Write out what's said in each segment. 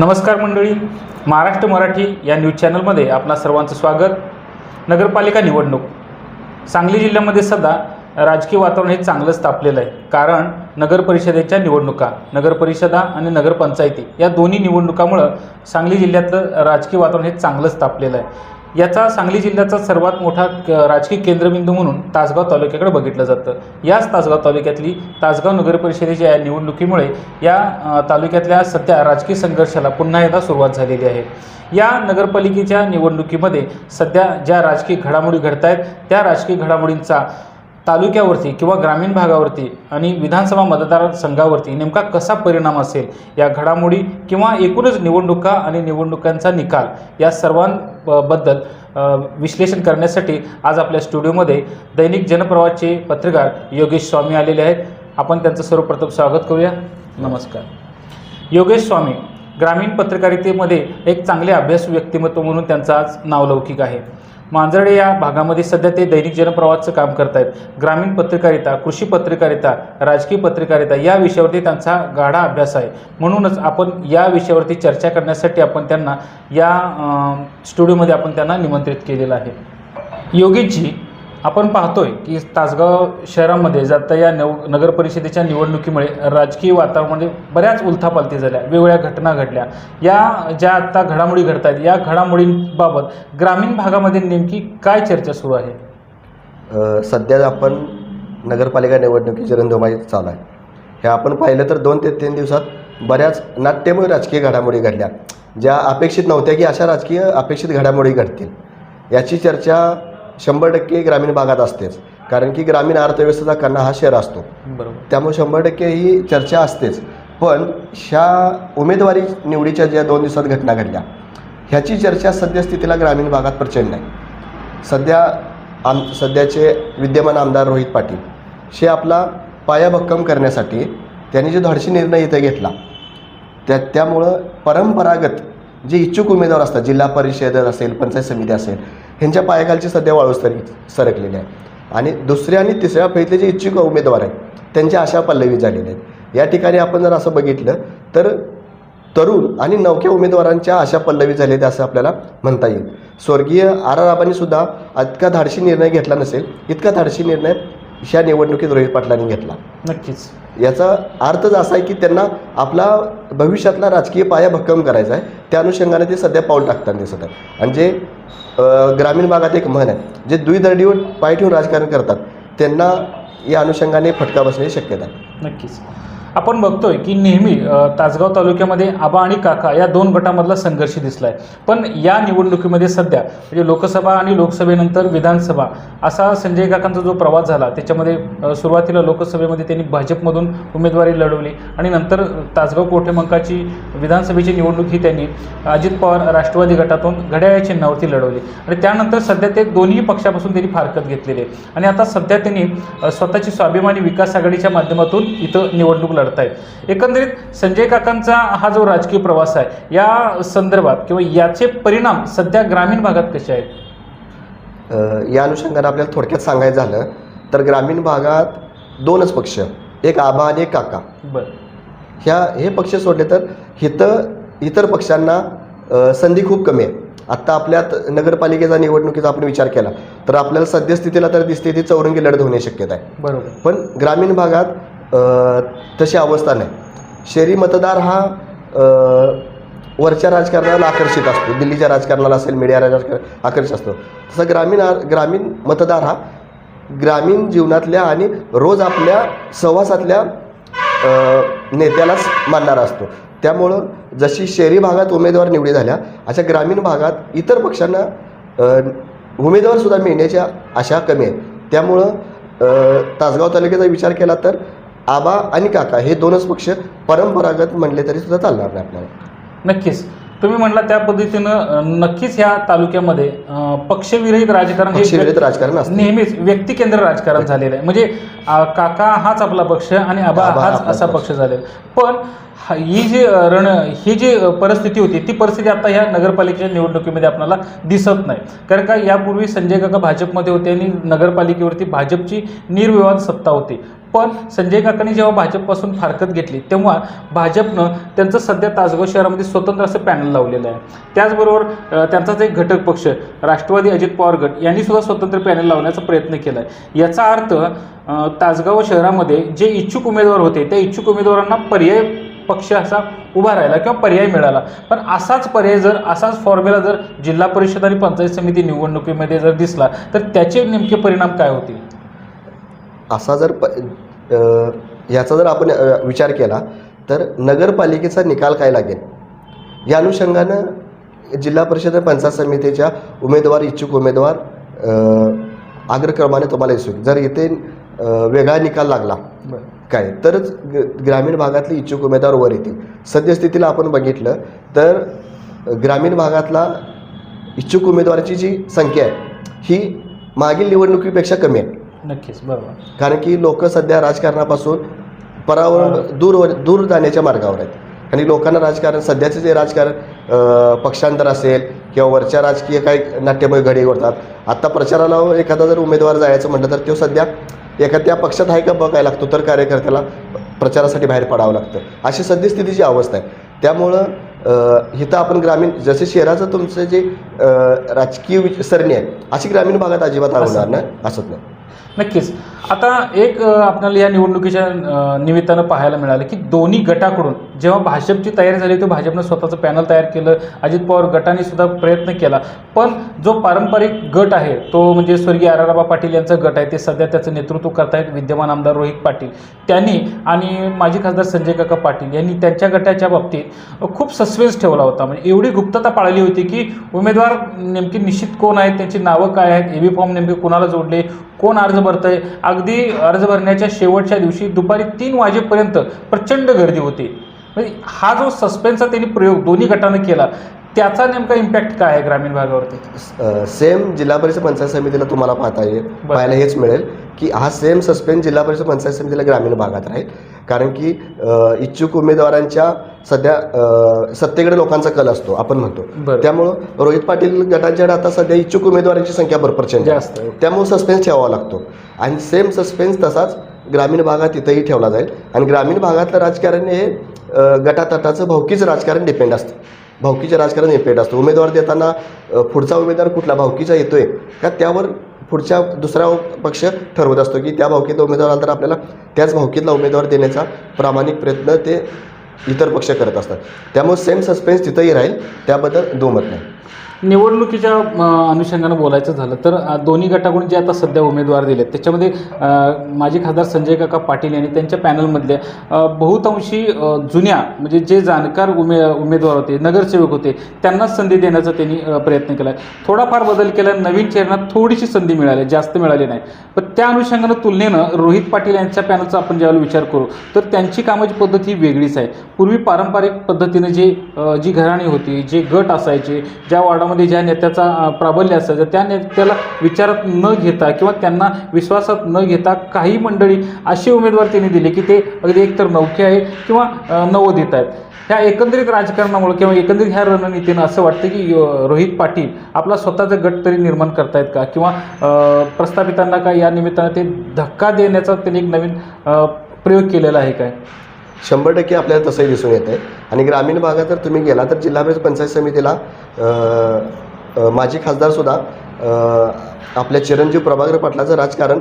नमस्कार मंडळी. महाराष्ट्र मराठी या न्यूज चॅनलमध्ये आपणा सर्वांचं स्वागत. नगरपालिका निवडणूक. सांगली जिल्ह्यामध्ये सध्या राजकीय वातावरण हे चांगलंच तापलेलं आहे. कारण नगरपरिषदेच्या निवडणुका नगरपरिषदा आणि नगरपंचायती या दोन्ही निवडणुकामुळं सांगली जिल्ह्यातलं राजकीय वातावरण हे चांगलंच तापलेलं आहे. याचा सांगली जिल्ह्याचा सर्वात मोठा क- राजकीय केंद्रबिंदू म्हणून तासगाव तालुक्याकडे बघितलं जातं. याच तासगाव तालुक्यातली तासगाव नगर परिषदेच्या या निवडणुकीमुळे या तालुक्यातल्या सध्या राजकीय संघर्षाला पुन्हा एकदा सुरुवात झालेली आहे. या नगरपालिकेच्या निवडणुकीमध्ये सध्या ज्या राजकीय घडामोडी घडत आहेत त्या राजकीय घडामोडींचा तालुक्यावरती किंवा ग्रामीण भागावरती आणि विधानसभा मतदारसंघावरती नेमका कसा परिणाम असेल? या घडामोडी किंवा एकूणच निवडणुका आणि निवडणुकांचा निकाल या सर्वांबद्दल विश्लेषण करण्यासाठी आज आपल्या स्टुडिओमध्ये दैनिक जनप्रवाहाचे पत्रकार योगेश स्वामी आलेले आहेत. आपण त्यांचं सर्वप्रथम स्वागत करूया. नमस्कार. योगेश स्वामी ग्रामीण पत्रकारितेमध्ये एक चांगले अभ्यास व्यक्तिमत्व म्हणून त्यांचं आज नावलौकिक आहे. मांजरडे या भागामध्ये सध्या ते दैनिक जनप्रवाहाचं काम करत आहेत ग्रामीण पत्रकारिता कृषी पत्रकारिता राजकीय पत्रकारिता या विषयावरती त्यांचा गाढा अभ्यास आहे. म्हणूनच आपण या विषयावरती चर्चा करण्यासाठी आपण त्यांना या स्टुडिओमध्ये आपण त्यांना निमंत्रित केलेलं आहे. योगीजी आपण पाहतोय की तासगाव शहरामध्ये जाता या नव नगर परिषदेच्या निवडणुकीमुळे राजकीय वातावरणामध्ये बऱ्याच उलथापालथी झाल्या वेगवेगळ्या घटना घडल्या. या ज्या आत्ता घडामोडी घडत आहेत या घडामोडींबाबत ग्रामीण भागामध्ये नेमकी काय चर्चा सुरू आहे? सध्या आपण नगरपालिका निवडणुकीची रणधुमाळी चालू आहे. हे आपण पाहिलं तर दोन ते तीन दिवसात बऱ्याच नाट्यमय राजकीय घडामोडी घडल्या ज्या अपेक्षित नव्हत्या की अशा राजकीय अपेक्षित घडामोडी घडतील. याची चर्चा शंभर टक्के ग्रामीण भागात असतेच. कारण की ग्रामीण अर्थव्यवस्थेचा कणा हा शहर असतो. बरोबर. त्यामुळे शंभर टक्के ही चर्चा असतेच. पण ह्या उमेदवारी निवडीच्या ज्या दोन दिवसात घटना घडल्या ह्याची चर्चा सद्यस्थितीला ग्रामीण भागात प्रचंड आहे सध्या आम सध्याचे विद्यमान आमदार रोहित पाटील हे आपला पाया भक्कम करण्यासाठी त्यांनी जो धाडसी निर्णय इथे घेतला त्या त्यामुळं परंपरागत जे इच्छुक उमेदवार असतात जिल्हा परिषद असेल पंचायत समिती असेल ह्यांच्या पायाखालची सध्या वाळूस तरी सरकलेली आहे. आणि दुसऱ्या आणि तिसऱ्या फैतले जे इच्छुक उमेदवार आहेत त्यांच्या आशा पल्लवी झालेल्या आहेत. या ठिकाणी आपण जर असं बघितलं तर तरुण आणि नवख्या उमेदवारांच्या आशा पल्लवी झालेल्या असं आपल्याला म्हणता येईल. स्वर्गीय आर आर आबांनी सुद्धा इतका धाडशी निर्णय घेतला नसेल इतका धाडशी निर्णय ह्या निवडणुकीत रोहित पाटलांनी घेतला. नक्कीच. याचा अर्थच असा आहे की त्यांना आपला भविष्यातला राजकीय पाया भक्कम करायचा आहे. त्या अनुषंगाने ते सध्या पाऊल टाकताना दिसत आहे आणि जे ग्रामीण भागात एक म्हण आहे जे दुईदंडीवर पाय ठेवून राजकारण करतात त्यांना या अनुषंगाने फटका बसण्याची शक्यता नक्कीच. आपण बघतोय की नेहमी तासगाव तालुक्यामध्ये आबा आणि काका या दोन गटामधला संघर्ष दिसलाय. पण या निवडणुकीमध्ये सध्या म्हणजे लोकसभा आणि लोकसभेनंतर विधानसभा असा संजय काकांचा जो प्रवास झाला त्याच्यामध्ये सुरुवातीला लोकसभेमध्ये त्यांनी भाजपमधून उमेदवारी लढवली आणि नंतर तासगाव कोठेमंकाची विधानसभेची निवडणूक ही त्यांनी अजित पवार राष्ट्रवादी गटातून घड्याळ्या चिन्हावरती लढवली. आणि त्यानंतर सध्या ते दोन्ही पक्षापासून त्यांनी फारकत घेतलेली. आहे आणि आता सध्या त्यांनी स्वतःची स्वाभिमानी विकास आघाडीच्या माध्यमातून इथं निवडणूक लढत आहेत एकंदरीत संजय काकांचा हा जो राजकीय प्रवास आहे या संदर्भात किंवा याचे परिणाम सध्या ग्रामीण भागात कसे आहेत? या अनुषंगाने आपल्याला थोडक्यात सांगायचं झालं तर ग्रामीण भागात दोनच पक्ष एक आबा आणि एक काका. बरं. ह्या हे पक्ष सोडले तर इथं इतर पक्षांना संधी खूप कमी आहे. आत्ता आपल्यात नगरपालिकेचा निवडणुकीचा आपण विचार केला तर आपल्याला सद्यस्थितीला तर दिसते ती चौरंगी लढत होण्याची शक्यता आहे. बरोबर. पण ग्रामीण भागात तशी अवस्था नाही. शहरी मतदार हा वरच्या राजकारणाला आकर्षित असतो. दिल्लीच्या राजकारणाला असेल मीडिया राजकारण आकर्षित असतो. तसं ग्रामीण ग्रामीण मतदार हा ग्रामीण जीवनातल्या आणि रोज आपल्या सहवासातल्या नेत्यालाच मानणारा असतो. त्यामुळं जशी शहरी भागात उमेदवार निवडी झाल्या अशा ग्रामीण भागात इतर पक्षांना उमेदवारसुद्धा मिळण्याच्या आशा कमी आहेत. त्यामुळं तासगाव तालुक्याचा विचार केला तर आबा आणि काका हे दोनच पक्ष परंपरागत म्हणले तरी सुद्धा चालणार नाही आपल्याला. नक्कीच. तुम्ही म्हणला त्या पद्धतीनं नक्कीच ह्या तालुक्यामध्ये पक्षविरहित राजकारण हे पक्षविरहित राजकारण नेहमीच व्यक्तिकेंद्र राजकारण झालेलं आहे. म्हणजे काका हाच आपला पक्ष आणि आबा हाच असा पक्ष. झालेला पण हा- जी रण ही जी परिस्थिती होती ती परिस्थिती आता ह्या नगरपालिकेच्या निवडणुकीमध्ये आपल्याला दिसत नाही. कारण का यापूर्वी संजय काका भाजपमध्ये होते आणि नगरपालिकेवरती भाजपची निर्विवाद सत्ता होती. पण संजय काकांनी जेव्हा भाजपपासून फारकत घेतली तेव्हा भाजपनं त्यांचं सध्या तासगाव शहरामध्ये स्वतंत्र असं पॅनल लावलेलं आहे. त्याचबरोबर त्यांचाच एक घटक पक्ष राष्ट्रवादी अजित पवार गट यांनी सुद्धा स्वतंत्र पॅनल लावण्याचा प्रयत्न केला आहे याचा अर्थ तासगाव शहरामध्ये जे इच्छुक उमेदवार होते त्या इच्छुक उमेदवारांना पर्याय पक्ष असा उभा राहिला किंवा पर्याय मिळाला. पण असाच पर्याय जर असाच फॉर्म्युला जर जिल्हा परिषद आणि पंचायत समिती निवडणुकीमध्ये जर दिसला तर त्याचे नेमके परिणाम काय होतील? असा जर प याचा जर आपण विचार केला तर नगरपालिकेचा निकाल काय लागेल? या अनुषंगानं जिल्हा परिषद पंचायत समितीच्या उमेदवार इच्छुक उमेदवार अग्रक्रमाने तुम्हाला दिसू जर इथे वेगळा निकाल लागला काय तरच ग्रामीण भागातले इच्छुक उमेदवार वर येतील. सद्यस्थितीला आपण बघितलं तर ग्रामीण भागातला इच्छुक उमेदवाराची जी संख्या आहे ही मागील निवडणुकीपेक्षा कमी आहे. नक्कीच बरोबर. कारण की लोक सध्या राजकारणापासून परावरून दूर दूर जाण्याच्या मार्गावर आहेत. आणि लोकांना राजकारण सध्याचं जे राजकारण अ, पक्षांतर असेल किंवा वरच्या राजकीय काही नाट्यमय घडी घडतात आत्ता प्रचाराला एखादा जर उमेदवार जायचं म्हटलं तर तो सध्या एका त्या पक्षात आहे का बघायला लागतो तर कार्यकर्त्याला प्रचारासाठी बाहेर पडावं लागतं. अशी सद्यस्थितीची अवस्था आहे. त्यामुळं अ, इथं आपण ग्रामीण जसे शहराचं तुमचं जे अ, राजकीय विच- सरणी आहे अशी ग्रामीण भागात अजिबात आवडणार नाही. असत नाही. नक्कीच. आता एक आपल्याला या निवडणुकीच्या निमित्तानं पाहायला मिळालं की दोन्ही गटाकडून जेव्हा भाजपची तयारी झाली तेव्हा भाजपनं स्वतःचं पॅनल तयार केलं अजित पवार गटाने सुद्धा प्रयत्न केला. पण जो पारंपरिक गट आहे तो म्हणजे स्वर्गीय आराराबा पाटील यांचा गट आहे ते सध्या त्याचं नेतृत्व करतायत विद्यमान आमदार रोहित पाटील. त्यांनी आणि माजी खासदार संजय काका पाटील यांनी त्यांच्या गटाच्या बाबतीत खूप सस्पेन्स ठेवला होता. म्हणजे एवढी गुप्तता पाळली होती की उमेदवार नेमकी निश्चित कोण आहेत त्यांची नावं काय आहेत एबी फॉर्म नेमके कोणाला जोडले कोण अर्ज भरतंय. अगदी अर्ज भरण्याच्या शेवटच्या दिवशी दुपारी तीन वाजेपर्यंत प्रचंड गर्दी होती. म्हणजे हा जो सस्पेन्सचा त्यांनी प्रयोग दोन्ही गटानं केला त्याचा नेमका इम्पॅक्ट काय आहे ग्रामीण भागावरती? सेम जिल्हा परिषद पंचायत समितीला तुम्हाला पाहता येईल पाहायला हेच मिळेल की हा सेम सस्पेन्स जिल्हा परिषद पंचायत समितीला ग्रामीण भागात राहील. कारण की इच्छुक उमेदवारांच्या सध्या सत्तेकडे लोकांचा कल असतो आपण म्हणतो. त्यामुळं रोहित पाटील गटांच्याकडे आता सध्या इच्छुक उमेदवारांची संख्या भरपूर. जास्त आहे. त्यामुळे सस्पेन्स ठेवावा लागतो आणि सेम सस्पेन्स तसाच ग्रामीण भागात इथंही ठेवला जाईल आणि ग्रामीण भागातलं राजकारण हे गटातटाचं भावकीचं राजकारण डिपेंड असतं भावकीचं राजकारण डिपेंड असतं उमेदवार देताना पुढचा उमेदवार कुठला भावकीचा येतोय का त्यावर पुढच्या दुसरा पक्ष ठरवत असतो की त्या भावकीतला उमेदवार आला तर आपल्याला त्याच भावकीतला उमेदवार देण्याचा प्रामाणिक प्रयत्न ते इतर पक्ष करत असतात. त्यामुळे सेम सस्पेन्स तिथंही राहील. त्याबद्दल दुमत नाही. निवडणुकीच्या अनुषंगानं बोलायचं झालं तर दोन्ही गटाकडून जे आता सध्या उमेदवार दिलेत त्याच्यामध्ये माजी खासदार संजय काका पाटील यांनी त्यांच्या पॅनलमधल्या बहुतांशी जुन्या म्हणजे जे जाणकार उमे उमेदवार होते नगरसेवक होते त्यांनाच संधी देण्याचा त्यांनी प्रयत्न केला आहे थोडाफार बदल केला नवीन चेहऱ्यांना थोडीशी संधी मिळाली जास्त मिळाली नाही. पण त्या अनुषंगानं तुलनेनं रोहित पाटील यांच्या पॅनलचा आपण ज्यावेळेला विचार करू तर त्यांची कामाची पद्धत ही वेगळीच आहे. पूर्वी पारंपरिक पद्धतीनं जे जी घराणी होती जे गट असायचे ज्या वार्डामध्ये ज्या नेत्याचा प्राबल्य असायचं त्या नेत्याला विचारात न घेता किंवा त्यांना विश्वासात न घेता काही मंडळी अशी उमेदवार त्यांनी दिले की ते अगदी एकतर नौके आहे किंवा नवोदित आहेत. ह्या एकंदरीत राजकारणामुळे किंवा एकंदरीत ह्या रणनीतीनं असं वाटतं की रोहित पाटील आपला स्वतःचा गट तरी निर्माण करतायत का? किंवा प्रस्थापितांना का या निमित्तानं ते धक्का देण्याचा त्यांनी एक नवीन प्रयोग केलेला आहे काय? शंभर टक्के आपल्याला तसंही दिसून येतं आहे आणि ग्रामीण भागात जर तुम्ही गेला तर जिल्हा परिषद पंचायत समितीला माजी खासदारसुद्धा आपल्या चिरंजीव प्रभाकर पाटलाचं राजकारण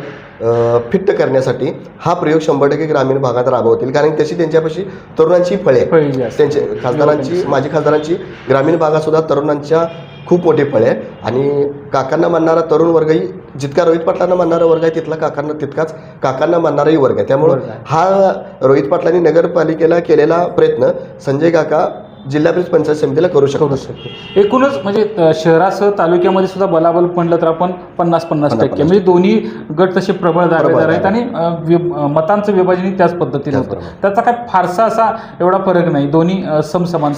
फिट्ट करण्यासाठी हा प्रयोग शंभर टक्के ग्रामीण भागात राबवतील. कारण त्याची त्यांच्यापाशी तरुणांची फळे. त्यांचे खासदारांची माजी खासदारांची ग्रामीण भागात सुद्धा तरुणांच्या खूप मोठी फळे आहे आणि काकांना मानणारा तरुण वर्गही जितका रोहित पाटलांना मानणारा वर्ग आहे तिथला काकांना तितकाच काकांना मानणाराही वर्ग आहे त्यामुळं. हा रोहित पाटलांनी नगरपालिकेला केलेला प्रयत्न संजय काका जिल्हा परिषद पंचायत समितीला करू करू शकतो शकतो. एकूणच म्हणजे अ, शहरासह तालुक्यामध्ये सुद्धा बलाबल म्हणलं तर आपण पन्नास पन्नास टक्के. म्हणजे दोन्ही गट तसे प्रबळ दावेदार प्रबळ आहेत आणि अ, वि- अ, मतांचं विभाजनही त्याच पद्धतीने होतं. त्याचा काय फारसा असा एवढा फरक नाही. दोन्ही अ, समसमान.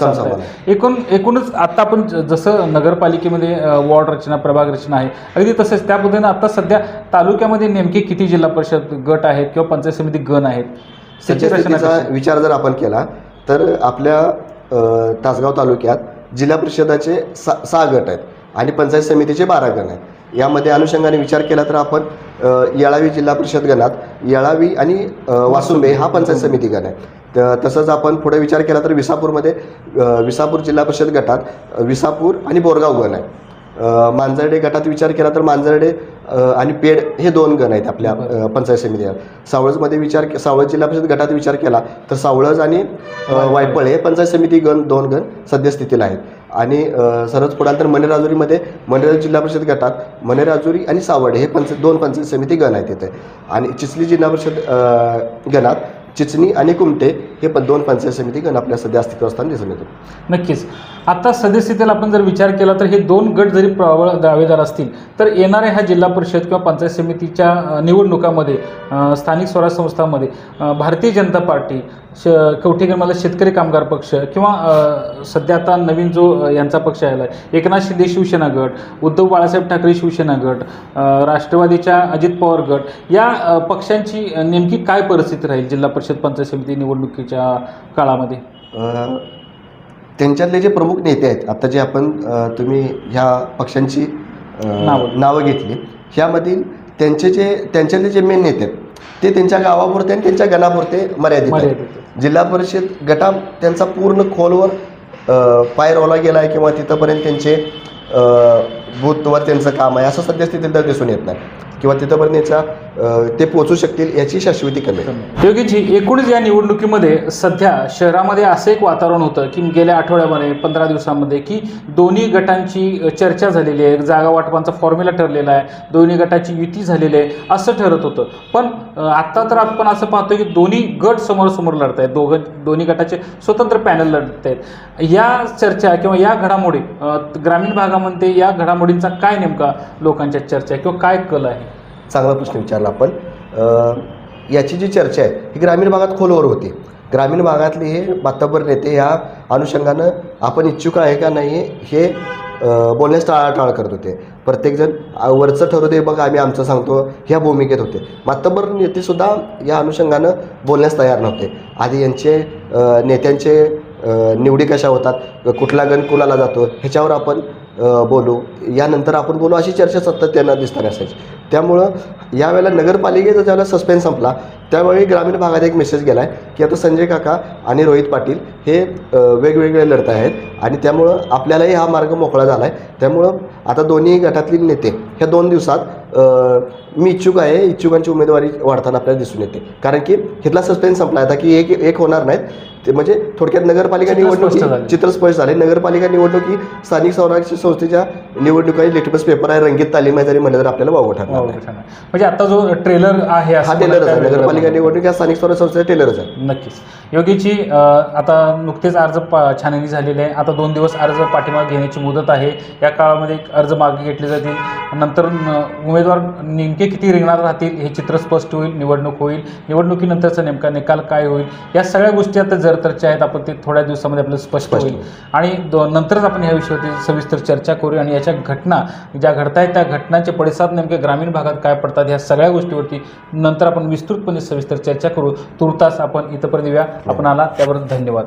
एकूण एकूणच आता आपण ज- जसं नगरपालिकेमध्ये अ, वॉर्ड रचना प्रभाग रचना आहे अगदी तसेच त्या पद्धतीनं आता सध्या तालुक्यामध्ये नेमके किती जिल्हा परिषद गट आहेत किंवा पंचायत समिती गण आहेत? त्याची रचना सद्यस्थितीचा कशी? विचार जर आपण केला तर आपल्या तासगाव तालुक्यात जिल्हा परिषदाचे सा सहा गट आहेत आणि पंचायत समितीचे बारा गण आहेत. यामध्ये अनुषंगाने विचार केला तर आपण येळावी जिल्हा परिषद गणात येळावी आणि वासुंबे हा पंचायत समिती गण आहे. त- तसंच आपण पुढे विचार केला तर विसापूरमध्ये विसापूर जिल्हा परिषद गटात विसापूर आणि बोरगाव गण आहे. मांजर्डे गटात विचार केला तर मांजर्डे आणि पेड हे दोन गण आहेत आपल्या पंचायत समितीला सावळजमध्ये विचार सावळज जिल्हा परिषद गटात विचार केला तर सावळज आणि वायपळ. हे पंचायत समिती गण दोन गण सद्यस्थितीला आहेत. आणि अ, सरच पुढाल तर मनेराजुरीमध्ये मनेराजुरी जिल्हा परिषद गटात मनेराजुरी आणि सावड हे पंच दोन पंचायत समिती गण आहेत तिथे. आणि चिचली जिल्हा परिषद गणात चिचणी आणि कुमटे हे पण दोन पंचायत समिती गण आपल्या सध्या अस्तित्व असताना दिसून येतो. नक्कीच. आता सदस्यतेला आपण जर विचार केला तर हे दोन गट जरी प्रबळ दावेदार असतील तर येणाऱ्या ह्या जिल्हा परिषद किंवा पंचायत समितीच्या निवडणुकामध्ये स्थानिक स्वराज संस्थांमध्ये भारतीय जनता पार्टी श कवठेकरमधला शेतकरी कामगार पक्ष किंवा सध्या आता नवीन जो यांचा पक्ष आला आहे एकनाथ शिंदे शिवसेना गट उद्धव बाळासाहेब ठाकरे शिवसेना गट राष्ट्रवादीच्या अजित पवार गट या पक्षांची नेमकी काय परिस्थिती राहील जिल्हा परिषद पंचायत समिती निवडणुकीच्या काळामध्ये? त्यांच्यातले जे प्रमुख नेते आहेत आता जे आपण तुम्ही ह्या पक्षांची नावं. घेतली ह्यामधील त्यांचे जे त्यांच्यातले जे मेन नेते आहेत ते त्यांच्या गावापुरते आणि त्यांच्या गणापुरते मर्यादित आहेत. जिल्हा परिषद गटा त्यांचा पूर्ण खोलवर पाय रोवला गेला आहे किंवा तिथंपर्यंत त्यांचे बूथवर त्यांचं काम आहे असं सद्यस्थितीत तर दिसून येत नाही. किंवा तिथंपर्यंत याचा ते पोचू शकतील याची शाश्वती कमी योगीजी एकूणच या निवडणुकीमध्ये सध्या शहरामध्ये असं एक वातावरण होतं की गेल्या आठवड्यामध्ये पंधरा दिवसामध्ये की दोन्ही गटांची चर्चा झालेली आहे. जागा वाटपांचा फॉर्म्युला ठरलेला आहे. दोन्ही गटाची युती झालेली आहे. असं ठरत होतं. पण आत्ता तर आपण असं पाहतो की दोन्ही गट समोरासमोर लढत आहेत. दोघं दोन्ही गटाचे स्वतंत्र पॅनल लढत आहेत. या चर्चा किंवा या घडामोडी ग्रामीण भागामध्ये या घडामोडींचा काय नेमका लोकांच्या चर्चा किंवा काय कल आहे? चांगला प्रश्न विचारला आपण. याची जी चर्चा आहे ही ग्रामीण भागात खोलवर होती. ग्रामीण भागातले हे मातब्बर नेते ह्या अनुषंगानं आपण इच्छुक आहे का नाही हे बोलण्यास टाळाटाळ करत होते. प्रत्येकजण वरचं ठरू दे बघ आम्ही आमचं सांगतो ह्या भूमिकेत होते. मातब्बर नेतेसुद्धा या अनुषंगानं बोलण्यास तयार नव्हते. आधी यांचे नेत्यांचे निवडी कशा होतात कुठला गण कुणाला जातो ह्याच्यावर आपण बोलू. यानंतर आपण बोलू अशी चर्चा सातत्यानं दिसताना असायची. त्यामुळं यावेळेला नगरपालिकेचा ज्यावेळेला सस्पेन्स संपला त्यावेळी ग्रामीण भागात एक मेसेज गेला आहे की आता संजय काका आणि रोहित पाटील हे वेगवेगळे लढत आहेत आणि त्यामुळं आपल्यालाही हा मार्ग मोकळा झाला आहे त्यामुळं आता दोन्ही गटातील नेते ह्या दोन दिवसात मी इच्छुक आहे इच्छुकांची उमेदवारी वाढताना आपल्याला दिसून येते. कारण की हिथला सस्पेन्स संपला आता की एक एक होणार नाहीत. ते म्हणजे थोडक्यात नगरपालिका निवडणुकी झाले. चित्र स्पष्ट झाले. नगरपालिका निवडणुकी स्थानिक स्वराज्य संस्थेच्या निवडणुका लिटमस पेपर आहे रंगीत तालीम आहे जरी म्हणलं तर आपल्याला वावं ठरणार. म्हणजे आता जो ट्रेलर आहे हा टेलरच आहे. नगरपालिका निवडणूक या स्थानिक स्वराज्य संस्थेचा टेलरच आहे. नक्कीच. योगीची आता नुकतेच अर्ज पा छाननी झालेले आहे. आता दोन दिवस अर्ज पाठीमागे घेण्याची मुदत आहे. या काळामध्ये एक अर्ज मागे घेतले जातील. नंतर उमेदवार नेमके किती रिंगणार राहतील हे चित्र स्पष्ट होईल निवडणूक होईल. निवडणुकीनंतरचा नेमका निकाल काय होईल? या सगळ्या गोष्टी आता जर तरच्या आहेत आपण ते थोड्या दिवसामध्ये आपल्याला स्पष्ट होईल. आणि नंतरच आपण ह्या विषयावरती सविस्तर चर्चा करू आणि याच्या घटना ज्या घडत आहेत त्या घटनांचे पडसाद नेमके ग्रामीण भागात काय पडतात ह्या सगळ्या गोष्टीवरती नंतर आपण विस्तृतपणे सविस्तर चर्चा करू. तुर्तास आपण इथंपर्यंत येऊया. आपण आला त्याबद्दल धन्यवाद.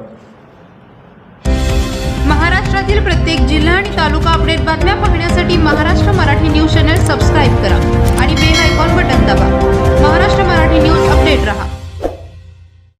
महाराष्ट्रातील प्रत्येक जिल्हा आणि तालुका अपडेट बातम्या पाहण्यासाठी Maharashtra Marathi news channel subscribe करा आणि बेल आयकॉन बटन दाबा. महाराष्ट्र मराठी न्यूज अपडेट रहा.